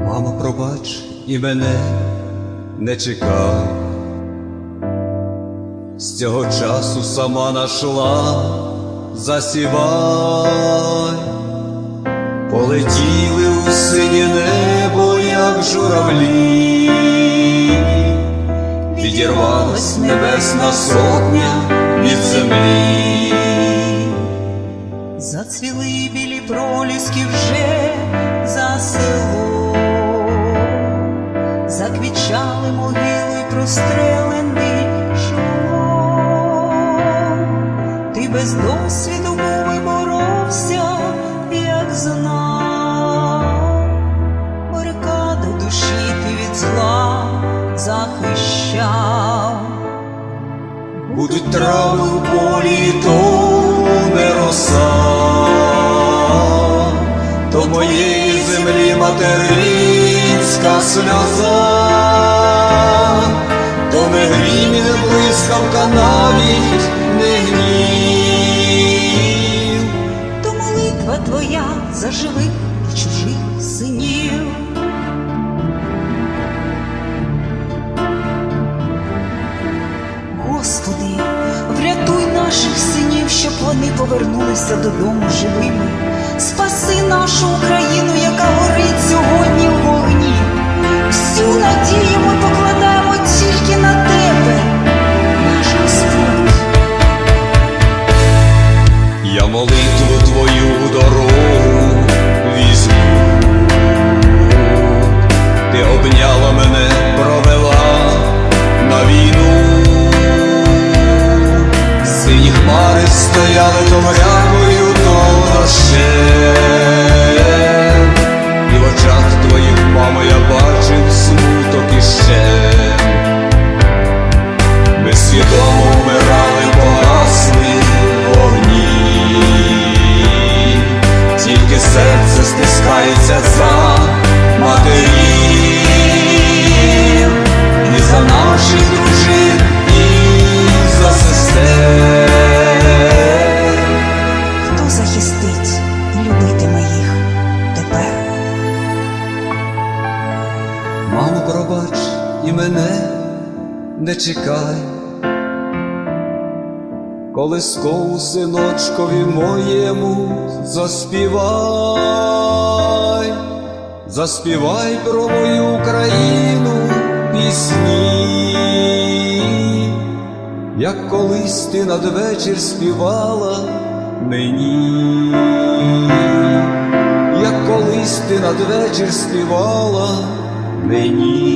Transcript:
Мамо, пробач і мене не чекай, з цього часу сама нашла, засівай, полетіли у синє небо, як журавлі, відірвалась небесна сотня від землі. Зацвіли білі проліски вже за село, заквічали могили прострелений шолом. Ти без досвіду захищав. Будуть трави у полі, то не роса, то моєї землі материнська сльоза, то не грім не блискавка, навіть Господи, врятуй наших синів, щоб вони повернулися додому живими. Спаси нашу Hallelujah, пробач і мене не чекай, колискову синочкові моєму заспівай, заспівай про мою Україну пісні, як колись ти надвечір співала мені. Як колись ти надвечір співала мені.